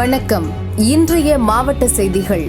வணக்கம். இன்றைய மாவட்ட செய்திகள்.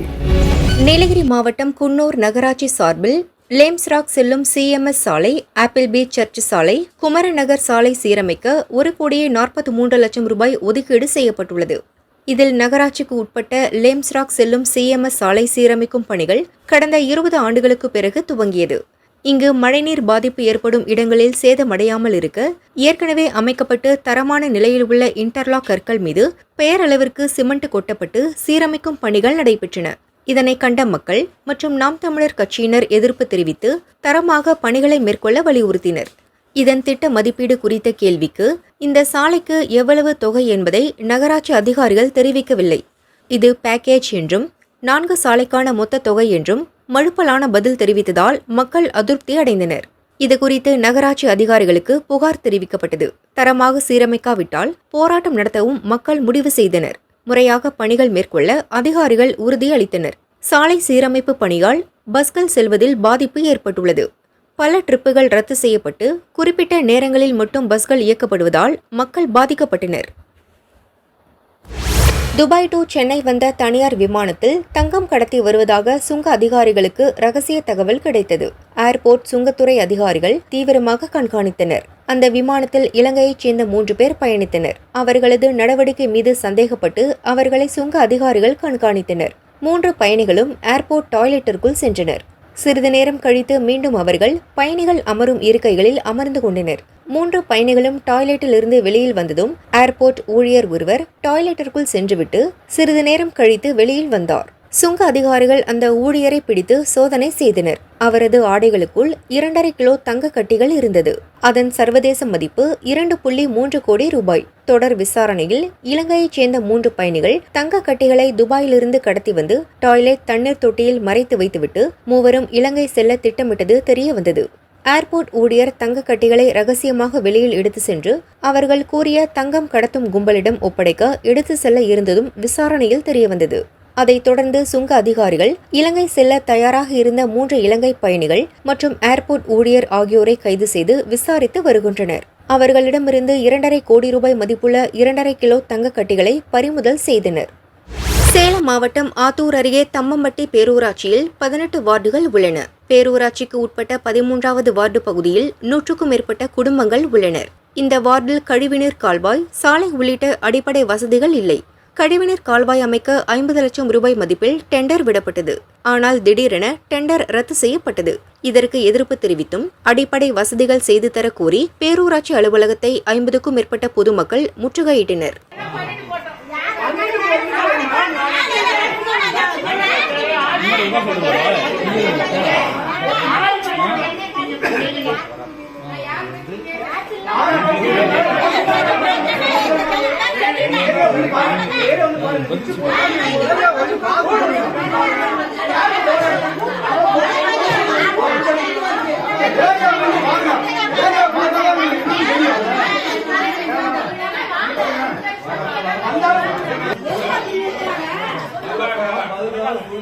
நீலகிரி மாவட்டம் குன்னூர் நகராட்சி சார்பில் லேம்ஸ்ராக் செல்லும் சிஎம்எஸ் சாலை ஆப்பிள் பீச் சர்ச் சாலை குமரநகர் சாலை சீரமைக்க ஒரு கோடியே நாற்பத்தி மூன்று லட்சம் ரூபாய் ஒதுக்கீடு செய்யப்பட்டுள்ளது. இதில் நகராட்சிக்கு உட்பட்ட லேம்ஸ்ராக் செல்லும் சிஎம்எஸ் சாலை சீரமைக்கும் பணிகள் கடந்த இருபது ஆண்டுகளுக்கு பிறகு துவங்கியது. இங்கு மழைநீர் பாதிப்பு ஏற்படும் இடங்களில் சேதமடையாமல் இருக்க ஏற்கனவே அமைக்கப்பட்டு தரமான நிலையில் உள்ள இன்டர்லாக் கற்கள் மீது பெயரளவிற்கு சிமெண்ட் கொட்டப்பட்டு சீரமைக்கும் பணிகள் நடைபெற்றன. இதனை கண்ட மக்கள் மற்றும் நாம் தமிழர் கட்சியினர் எதிர்ப்பு தெரிவித்து தரமாக பணிகளை மேற்கொள்ள வலியுறுத்தினர். இதன் திட்ட மதிப்பீடு குறித்த கேள்விக்கு இந்த சாலைக்கு எவ்வளவு தொகை என்பதை நகராட்சி அதிகாரிகள் தெரிவிக்கவில்லை. இது பேக்கேஜ் என்றும் நான்கு சாலைக்கான மொத்த தொகை என்றும் மழுப்பலான பதில் தெரிவித்ததால் மக்கள் அதிருப்தி அடைந்தனர். இதுகுறித்து நகராட்சி அதிகாரிகளுக்கு புகார் தெரிவிக்கப்பட்டது. தரமாக சீரமைக்காவிட்டால் போராட்டம் நடத்தவும் மக்கள் முடிவு செய்தனர். முறையாக பணிகள் மேற்கொள்ள அதிகாரிகள் உறுதியளித்தனர் சாலை சீரமைப்பு பணியால் பஸ்கள் செல்வதில் பாதிப்பு ஏற்பட்டுள்ளது. பல ட்ரிப்புகள் ரத்து செய்யப்பட்டு குறிப்பிட்ட நேரங்களில் மட்டும் பஸ்கள் இயக்கப்படுவதால் மக்கள் பாதிக்கப்பட்டனர். துபாய் டு சென்னை வந்த தனியார் விமானத்தில் தங்கம் கடத்தி வருவதாக சுங்க அதிகாரிகளுக்கு ரகசிய தகவல் கிடைத்தது. ஏர்போர்ட் சுங்கத்துறை அதிகாரிகள் தீவிரமாக கண்காணித்தனர். அந்த விமானத்தில் இலங்கையைச் சேர்ந்த மூன்று பேர் பயணித்தனர். அவர்களது நடவடிக்கை மீது சந்தேகப்பட்டு அவர்களை சுங்க அதிகாரிகள் கண்காணித்தனர். மூன்று பயணிகளும் ஏர்போர்ட் டாய்லெட்டிற்குள் சென்றனர். சிறிது நேரம் கழித்து மீண்டும் அவர்கள் பயணிகள் அமரும் இருக்கைகளில் அமர்ந்து கொண்டனர். மூன்று பயணிகளும் டாய்லெட்டில் இருந்து வெளியில் வந்ததும் ஏர்போர்ட் ஊழியர் ஒருவர் டாய்லெட்டிற்குள் சென்றுவிட்டு சிறிது நேரம் கழித்து வெளியில் வந்தார். சுங்க அதிகாரிகள் அந்த ஊழியரை பிடித்து சோதனை செய்தனர். அவரது ஆடைகளுக்குள் இரண்டரை கிலோ தங்க கட்டிகள் இருந்தது. அதன் சர்வதேச மதிப்பு இரண்டு புள்ளி மூன்று கோடி ரூபாய். தொடர் விசாரணையில் இலங்கையைச் சேர்ந்த மூன்று பயணிகள் தங்க கட்டிகளை துபாயிலிருந்து கடத்தி வந்து டாய்லெட் தண்ணீர் தொட்டியில் மறைத்து வைத்துவிட்டு மூவரும் இலங்கை செல்ல திட்டமிட்டது தெரிய வந்தது. ஏர்போர்ட் ஊழியர் தங்க கட்டிகளை ரகசியமாக வெளியில் எடுத்து சென்று அவர்கள் கூறிய தங்கம் கடத்தும் கும்பலிடம் ஒப்படைக்க எடுத்து செல்ல இருந்ததும் விசாரணையில் தெரியவந்தது. அதைத் தொடர்ந்து சுங்க அதிகாரிகள் இலங்கை செல்ல தயாராக இருந்த மூன்று இலங்கை பயணிகள் மற்றும் ஏர்போர்ட் ஊழியர் ஆகியோரை கைது செய்து விசாரித்து வருகின்றனர். அவர்களிடமிருந்து இரண்டரை கோடி ரூபாய் மதிப்புள்ள இரண்டரை கிலோ தங்க கட்டிகளை பறிமுதல் செய்தனர். சேலம் மாவட்டம் ஆத்தூர் அருகே தம்மம்பட்டி பேரூராட்சியில் பதினெட்டு வார்டுகள் உள்ளன. பேரூராட்சிக்கு உட்பட்ட பதிமூன்றாவது வார்டு பகுதியில் நூற்றுக்கும் மேற்பட்ட குடும்பங்கள் உள்ளனர் இந்த வார்டில் கழிவுநீர் கால்வாய் சாலை உள்ளிட்ட அடிப்படை வசதிகள் இல்லை கழிவுநீர் கால்வாய் அமைக்க ஐம்பது லட்சம் ரூபாய் மதிப்பில் டெண்டர் விடப்பட்டது ஆனால் திடீரென டெண்டர் ரத்து செய்யப்பட்டது இதற்கு எதிர்ப்பு தெரிவித்தும் அடிப்படை வசதிகள் செய்து தர கோரி பேரூராட்சி அலுவலகத்தை ஐம்பதுக்கும் மேற்பட்ட பொதுமக்கள் முற்றுகையிட்டனர்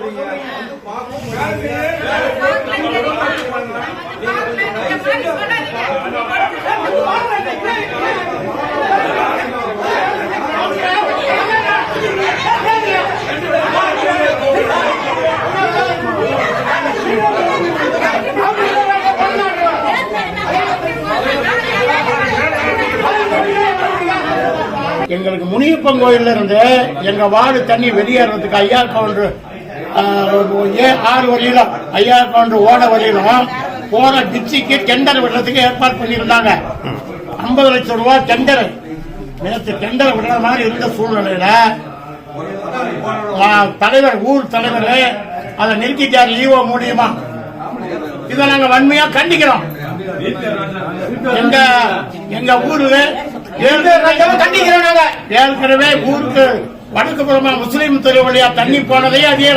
எங்களுக்கு முனியப்பன் கோயில்ல இருந்து எங்க வார்டு தண்ணி வெளியேறதுக்கு ஐயா கவுண்டர் ஏ ஆறு வழியிலும் ஐயா கவுண்டர் ஓட வழியிலும் போற டிச்சிக்கு டெண்டர் விடுறதுக்கு ஏற்பாடு பண்ணியிருந்தாங்க. ஐம்பது லட்சம் ரூபாய் டெண்டர் நேற்று டெண்டர் விடுற மாதிரி இருந்த சூழ்நிலையில தலைவர் ஊர் தலைவர் அதை நிறுத்திட்டார் ஈவோ மூலியமா. இதை நாங்க வன்மையா கண்டிக்கிறோம். எங்க எங்க ஊரு ஏற்கனவே ஊருக்கு வடக்கு புறமா முஸ்லீம் தெரு வழியா தண்ணி போனதையே அதே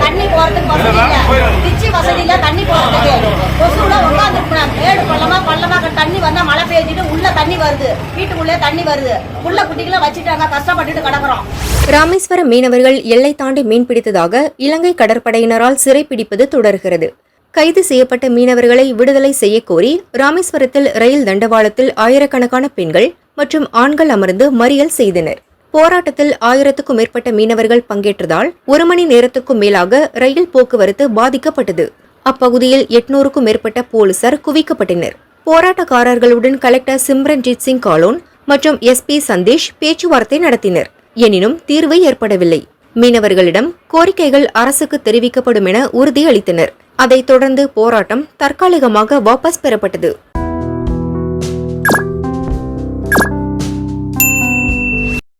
தண்ணி போறதுக்கு வசதி இல்ல. தண்ணி போறதுக்கு. கொசுல உட்காந்துருக்கணும் மேடு பள்ளமா பள்ளமா தண்ணி வந்தா மழை பெய்ஞ்சிட்டு உள்ள தண்ணி வருது. வீட்டுக்குள்ளே தண்ணி வருது. உள்ள குட்டிகளை வச்சுட்டாங்க கஷ்டப்பட்டுட்டு கிடக்குறோம். ராமேஸ்வரம் மீனவர்கள் எல்லை தாண்டி மீன்பிடித்ததாக இலங்கை கடற்படையினரால் சிறைப்பிடிப்பது தொடர்கிறது. கைது செய்யப்பட்ட மீனவர்களை விடுதலை செய்யக்கோரி ராமேஸ்வரத்தில் ரயில் தண்டவாளத்தில் ஆயிரக்கணக்கான பெண்கள் மற்றும் ஆண்கள் அமர்ந்து மறியல் செய்தனர். போராட்டத்தில் ஆயிரத்துக்கும் மேற்பட்ட மீனவர்கள் பங்கேற்றதால் ஒரு மணி நேரத்துக்கும் மேலாக ரயில் போக்குவரத்து பாதிக்கப்பட்டது. அப்பகுதியில் எட்நூறுக்கும் மேற்பட்ட போலீசார் குவிக்கப்பட்டனர். போராட்டக்காரர்களுடன் கலெக்டர் சிம்ரன்ஜித் சிங் காலோன் மற்றும் எஸ்பி சந்தேஷ் பேச்சுவார்த்தை நடத்தினர். எனினும் தீர்வு ஏற்படவில்லை. மீனவர்களிடம் கோரிக்கைகள் அரசுக்கு தெரிவிக்கப்படும் என உறுதியளித்தனர். அதைத் தொடர்ந்து போராட்டம் தற்காலிகமாக வாபஸ் பெறப்பட்டது.